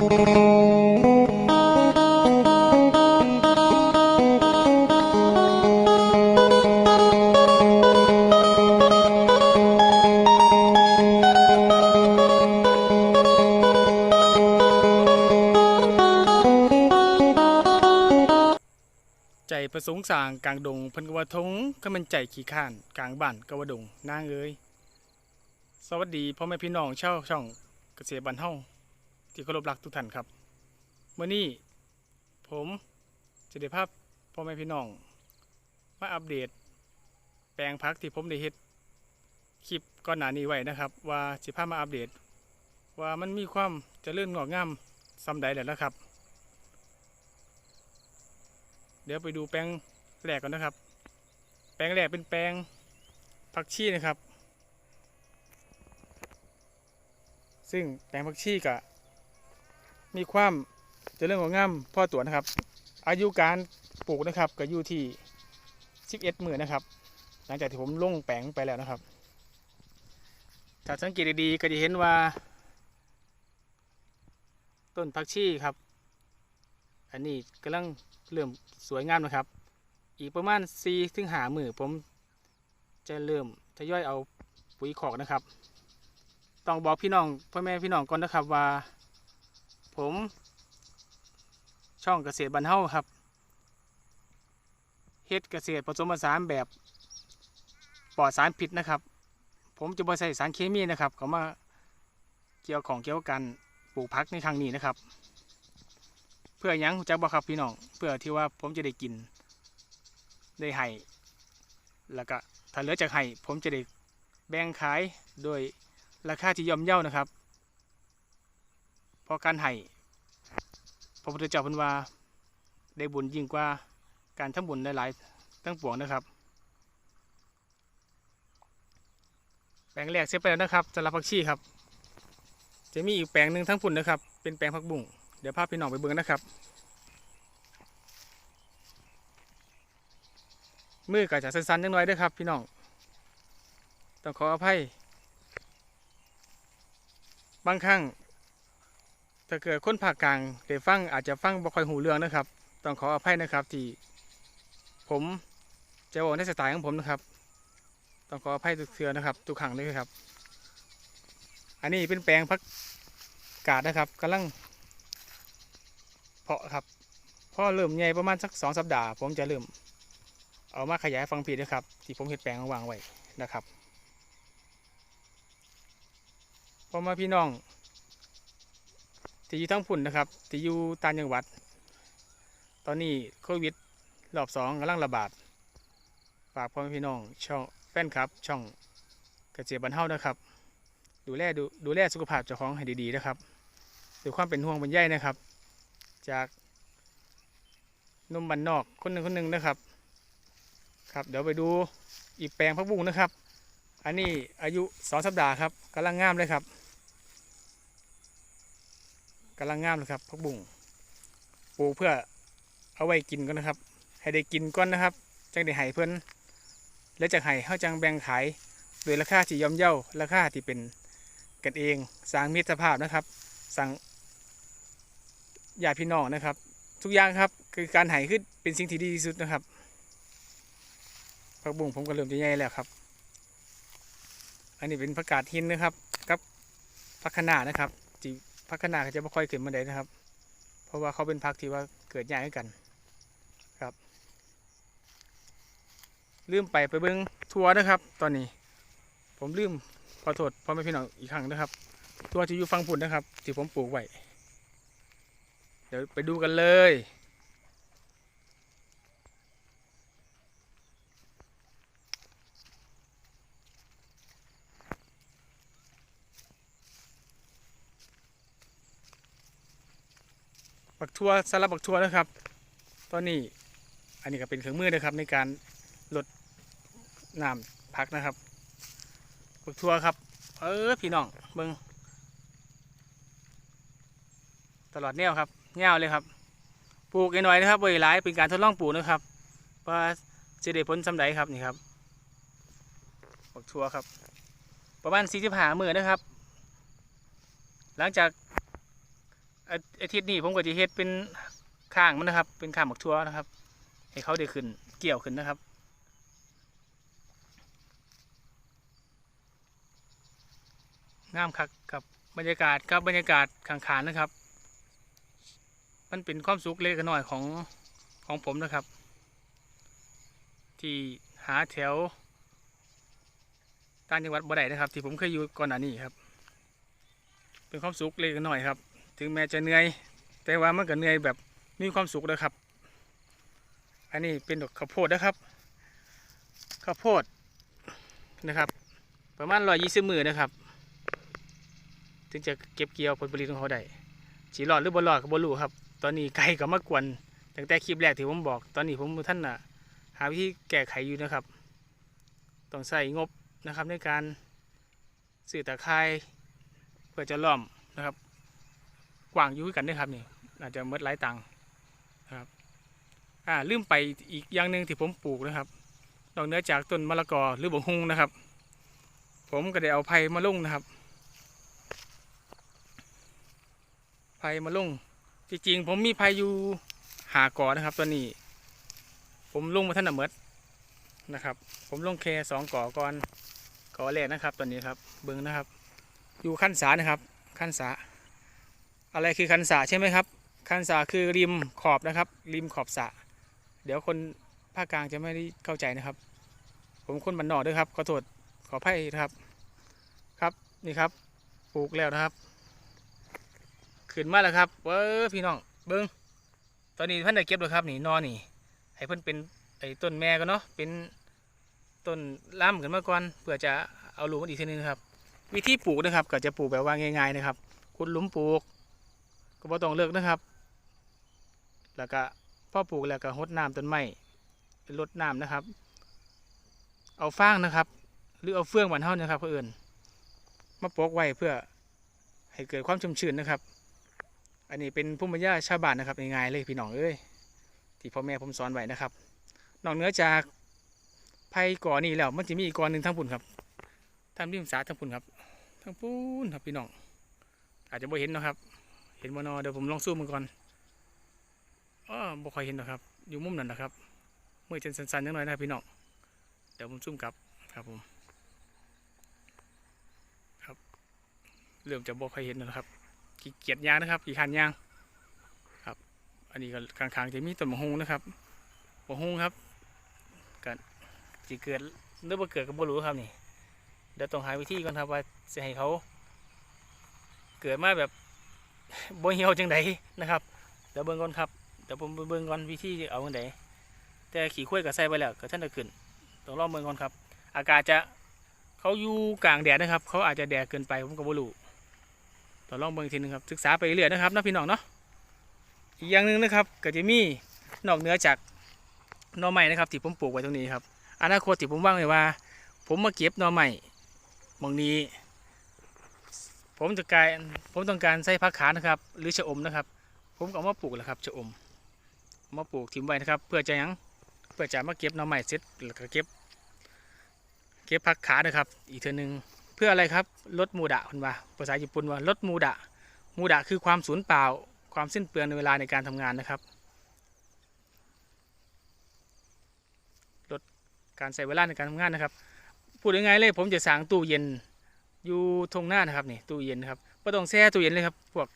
ใจประสงค์สางกลางดงพันกวาทงก็มันใจขี้ข้านกลางบ้านกวาดงนางเอ้ยสวัสดีพ่อแม่พี่น้องชาวช่องเกษตรบ้านเฮา ที่เคารพรักทุกท่านครับเมื่อนี้ผมจะได้ภาพพ่อแม่พี่น้อง มาอัปเดต แปลงพักที่ผมได้เฮ็ดคลิปก่อนหน้านี้ไว้นะครับ ว่าสิพาพมาอัปเดต ว่ามันมีความจเจริญงอกงามซำใดแล้วนะครับ เดี๋ยวไปดูแปลงแรกก่อนนะครับ แปลงแรกเป็นแปลงผักชีนะครับ ซึ่งแปลงผักชีก็ มีความเจริญงอกงามพอตัวนะครับ อายุการปลูกนะครับก็อยู่ที่ 11 มือนะครับ หลังจากที่ผมลงแปลงไปแล้วนะครับถ้าสังเกตดีๆก็จะเห็นว่า ต้นผักชีครับ อันนี้กำลังเริ่มสวยงามนะครับ อีกประมาณ4ถึงหามือผมจะเริ่มทยอยเอาปุ๋ยขอกนะครับ ต้องบอกพี่น้องพ่อแม่พี่น้องก่อนนะครับว่า ผม ช่องเกษตรบ้านเฮาครับเฮ็ดเกษตรผสมผสานแบบปลอดสารพิษนะครับ ผมจะบ่ใส่สารเคมีนะครับเขามาเกี่ยวของเกี่ยวกับการปลูกพักในครั้งนี้นะครับ เพื่อยังจักบ่ครับพี่น้องเพื่อที่ว่าผมจะได้กินได้ให้แล้วก็ถ้าเหลือจากให้ผมจะได้แบ่งขายโดยราคาที่ย่อมเยานะครับ ราะการให้พระพุทธเจ้าพิ่นว่าได้บุญยิ่งกว่าการทำบุญหลายๆทั้งปวงนะครับ แปลงแรกเสร็จไปแล้วนะครับสำหรับผักชีครับ จะมีอีกแปลงหนึ่งทั้งพุ่นนะครับ เป็นแปลงผักบุ้งเดี๋ยวพาพี่น้องไปเบิ่งนะครับ มือก็จะสั้นๆจังน้อยด้วยครับพี่น้องต้องขออภัย บางครั้ง ถ้าเกิดคนภาคกลางได้ฟังอาจจะฟังบ่ค่อยหูเรื่องนะครับ ต้องขออภัยนะครับที่ผมจะบอกในสไตล์ของผมนะครับ ต้องขออภัยทุกเทือนะครับ ทุกครั้งเลยครับ อันนี้เป็นแปลงพักกาดนะครับกำลังเพาะครับพอเริ่มใหญ่ประมาณสักสองสัปดาห์ ผมจะเริ่มเอามาขยายฟังผิดนะครับ ที่ผมเห็ดแปลงวางไว้นะครับพอมาพี่น้อง ที่อยู่ทั้งพุ่นนะครับที่อยู่ต่างจังหวัด ตอนนี้โควิดรอบสองกำลังระบาดฝากพ่อแม่พี่น้องช่องแฟนครับ ช่องเกษตรบ้านเฮานะครับ ดูแลดูดูแลสุขภาพเจ้าของให้ดีๆนะครับด้วยความเป็นห่วงเป็นใยนะครับ จากนมบันนอกคนหนึ่งคนหนึ่งนะครับ ครับเดี๋ยวไปดูอีกแปลงพักบุ้งนะครับ อันนี้อายุสองสัปดาห์ครับกำลังงามเลยครับ กำลังงามเลยครับพักบุ้งปลูกเพื่อเอาไว้กินก่อนนะครับ ให้ได้กินก่อนนะครับจังได้ให้เพื่อนแล้วจากให้เขาจังแบ่งขายโดยราคาที่ย่อมเยาราคาที่เป็นกันเองสร้างมิตรภาพนะครับสั่งญาติพี่น้องนะครับ ทุกอย่างครับคือการให้คือเป็นสิ่งที่ดีที่สุดนะครับผักบุ้งผมก็เริ่มจะใหญ่แล้วครับ อันนี้เป็นผักกาดหินนะครับกับผักคะน้านะครับ พักขนาดจะไม่ค่อยขึ้นมาได้นะครับ เพราะว่าเขาเป็นพักที่ว่าเกิดยากกันครับ ลืมไปไปเบิ้งทัวร์นะครับ ตอนนี้ ผมลืมขอโทษพ่อแม่พี่น้องอีกครั้งนะครับทัวที่อยู่ฟังผุนนะครับที่ผมปลูกไว้เดี๋ยวไปดูกันเลย บักทัวสลับบักทัวนะครับ ตอนนี้อันนี้ก็เป็นเครื่องมือนะครับ ในการลดน้ำพักนะครับบักทัวครับ เออพี่น้องเบิงตลอดแนวครับแนวเลยครับ ปลูกน้อยๆนะครับเวลายเป็นการทดลองปลูกนะครับว่าจะได้ผลสำใดครับนี่ครับบักทัวครับ ประมาณสี่สิบห้ามือนะครับ หลังจาก อาทิตย์นี้ผมก็จะเฮ็ดเป็นข้างมันนะครับ เป็นข้างหมักทั่วนะครับ ให้เขาได้ขึ้นเกี่ยวขึ้นนะครับงามคักกับบรรยากาศครับบรรยากาศข้างๆนะครับ มันเป็นความสุขเล็กน้อยของของผมนะครับ ที่หาแถวต่างจังหวัดบ่ได้นะครับ ที่ผมเคยอยู่ก่อนหน้านี้ครับ เป็นความสุขเล็กน้อยครับ ถึงแม้จะเหนื่อย แต่ว่ามันก็เหนื่อยแบบมีความสุขนะครับ อันนี้เป็นดอกข้าวโพดนะครับ ข้าวโพดนะครับ ประมาณร้อยยี่สิบมือนะครับ ถึงจะเก็บเกี่ยวผลผลิตของเขาได้สีหลอดหรือบอลอดก็บรู้ครับ ตอนนี้ไก่ก็มากวนตั้งแต่คลิปแรกที่ผมบอก ตอนนี้ผมท่านน่ะ หาวิธีแก้ไขอยู่นะครับ ต้องใส่งบนะครับในการสื่อตะไคร้เพื่อจะล้อมนะครับ กว้างอยู่กันด้วยครับนี่อาจจะมดหลายตังค์นะครับอ่าลืมไปอีกอย่างหนึ่งที่ผมปลูกนะครับนอกเหนือจากต้นมะละกอหรือบงฮุงนะครับ ผมก็ได้เอาไผ่มาลุ่งนะครับไผ่มาลุ่งจริงๆผมมีไผ่อยู่หากอนะครับตอนนี้ ผมลงมาท่านน่ะเมดนะครับ ผมลงแค่สองก่อก่อนก่อแรกนะครับตอนนี้ครับเบิ้งนะครับ อยู่ขั้นสานะครับ ขั้นสา อะไรคือคันสะใช่ไหมครับ คันสะคือริมขอบนะครับ ริมขอบสะเดี๋ยวคนภาคกลางจะไม่ได้เข้าใจนะครับ ผมคนบันนอกด้วยครับ ขอโทษขออภัยนะครับครับนี่ครับปลูกแล้วนะครับ ขึ้นมาแล้วครับเว้อพี่น้องเบิ้งตอนนี้เพิ่นได้เก็บแล้วครับนี่นอนี่ ให้เพิ่นเป็นไอ้ต้นแม่ก็เนาะเป็นต้นล่ำขึ้นมาก่อนเพื่อจะเอาลูกมันอีกทีนึงนะครับ วิธีปลูกนะครับก็จะปลูกแบบว่าง่ายๆนะครับขุดหลุมปลูก ก็บ่ต้องเลิกนะครับ แล้วก็พ่อปลูกแล้วก็รดน้ำต้นไม้รดน้ำนะครับ เอาฟางนะครับ หรือเอาเฟืองหวานเท่านะครับเพื่อเอื่นมาปลูกไว้เพื่อให้เกิดความชุ่มชื้นนะครับ อันนี้เป็นภูมิปัญญาชาวบ้านนะครับง่ายๆเลยพี่น้องเอ้ยที่พ่อแม่ผมสอนไว้นะครับนอกเหนือจากไผ่ก่อนี่แล้วมันจะมีอีกก่อนหนึ่งทั้งปุ่นครับทำริมสาทั้งปุ่นครับ ทั้งปุ่นครับพี่น้อง อาจจะไม่เห็นนะครับ เห็นบนอเดี๋ยวผมลองซูมมันก่อนอ๋อบ่ค่อยเห็นหรอกครับ อยู่มุมนั้นนะครับมือจะสั่นๆนิดหน่อยนะพี่น้องเดี๋ยวผมซูมกลับครับผมครับเริ่มจะบ่ค่อยเห็นนะครับขี้เกียจยางนะครับขี้ขันยางครับ อันนี้ก็ข้างๆจะมีต้นมะฮงนะครับมะฮงครับกันจีเกิดหรือบ่เกิดก็บ่รู้ครับนี่เดี๋ยวต้องหาวิธีก่อนครับว่าจะให้เขา เกิดมาแบบ บ่เหี่ยวจังไดนะครับเดี๋ยวเบิ่งก่อนครับเดี๋ยวผมเบิ่งก่อนวิธีเอาจังไดแต่ขี่ข้วยก็ใส่ไปแล้วก็ท่านจะขึ้นต้องลองเบิ่งก่อนครับ อากาศจะเขาอยู่กลางแดดนะครับ เขาอาจจะแดดเกินไปผมก็บ่รู้ต้องลองเบิ่งอีกทีนึงครับศึกษาไปเรื่อยนะครับนะพี่น้องเนาะอีกอย่างหนึ่งนะครับก็จะมีนอกเหนือจากหน่อไม้นะครับที่ผมปลูกไว้ตรงนี้ครับอนาคตที่ผมวางไว้ว่า ผมมาเก็บหน่อไม้หมองนี้ ผมจะการผมต้องการใส่ผักขานะครับ หรือชะอมนะครับ ผมก็เอามาปลูกแล้วครับชะอมมาปลูกทิ้งไว้นะครับ เพื่อจะยังเพื่อจะมาเก็บหน่อไม้เสร็จแล้วก็เก็บ เก็บผักขานะครับ อีกเทื่อนึงเพื่ออะไรครับลดมูดะคุณว่าภาษาญี่ปุ่นว่าลดมูดะมูดะคือความสูญเปล่า ความสิ้นเปลืองในเวลาในการทำงานนะครับลดการใส่เวลาในการทำงานนะครับ พูดง่ายๆเลยผมจะสั่งตู้เย็น อยู่ทงหน้านะครับนี่ตู้เย็นนะครับไม่ต้องแช่ตู้เย็นเลยครับ พวก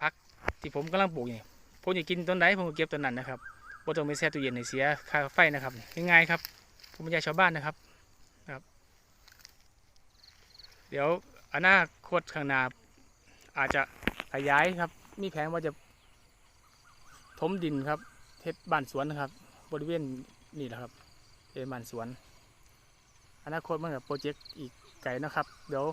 พักที่ผมกำลังปลูกนี่ผมอยากกินต้นไหนผมก็เก็บต้นนั้นนะครับไม่ต้องไปแช่ตู้เย็นในเสียค่าไฟนะครับง่ายๆครับผมไม่ใช่ชาวบ้านนะครับนะครับ เดี๋ยวอนาคตข้างหน้าอาจจะขยายครับ มีแผนว่าจะถมดินครับเทศบ้านสวนนะครับ บริเวณนี่แหละครับเป็นบ้านสวน อนาคตมันกับโปรเจกต์อีก ไก่นะครับ เดี๋ยว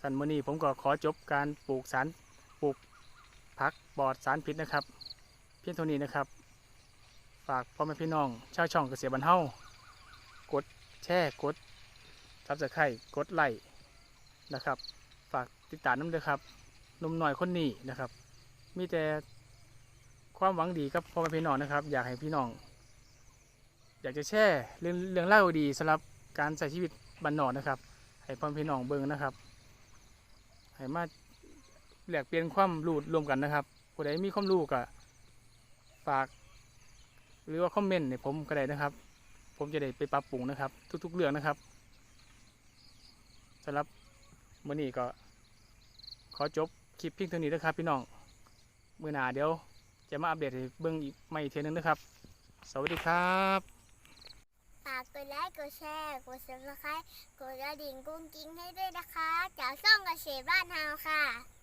สันมนีผมก็ขอจบการปลูกสารปลูกผักปลอดสารพิษนะครับ เพียงเท่านี้นะครับ ฝากพ่อแม่พี่น้อง ชาวช่องเกษตรบรรเทากดแชร์กดซับสไคร่กดไลค์นะครับ ฝากติดตามน้ำด้วยครับนุ่มหน่อยคนนี้นะครับ มีแต่ความหวังดีกับพ่อแม่พี่น้องนะครับ อยากให้พี่น้อง อยากจะแชร์เรื่องเรื่องเล่าดีสำหรับการใช้ชีวิต บันนอกนะครับ ให้พ่อพี่น้องเบิ่งนะครับ ให้มาแลกเปลี่ยนความรู้รวมกันนะครับผู้ใดมีความรู้ก็ฝาก หรือว่าคอมเมนต์เนี่ยผมก็ได้นะครับ ผมจะได้ไปปรับปรุงนะครับ ทุก ๆ เรื่องนะครับสำหรับมื้อนี้ก็ ขอจบคลิปเพียงเท่านี้นะครับ พี่น้องมื้อหน้าเดี๋ยว จะมาอัปเดตให้เบิ่งอีกไม่เทียนึงนะครับ สวัสดีครับ กดไลค์ กดแชร์ กดซับสไครต์กดกระดิ่งกุ้งกิ้งให้ด้วยนะคะ จากช่องเกษตรบ้านเฮาค่ะ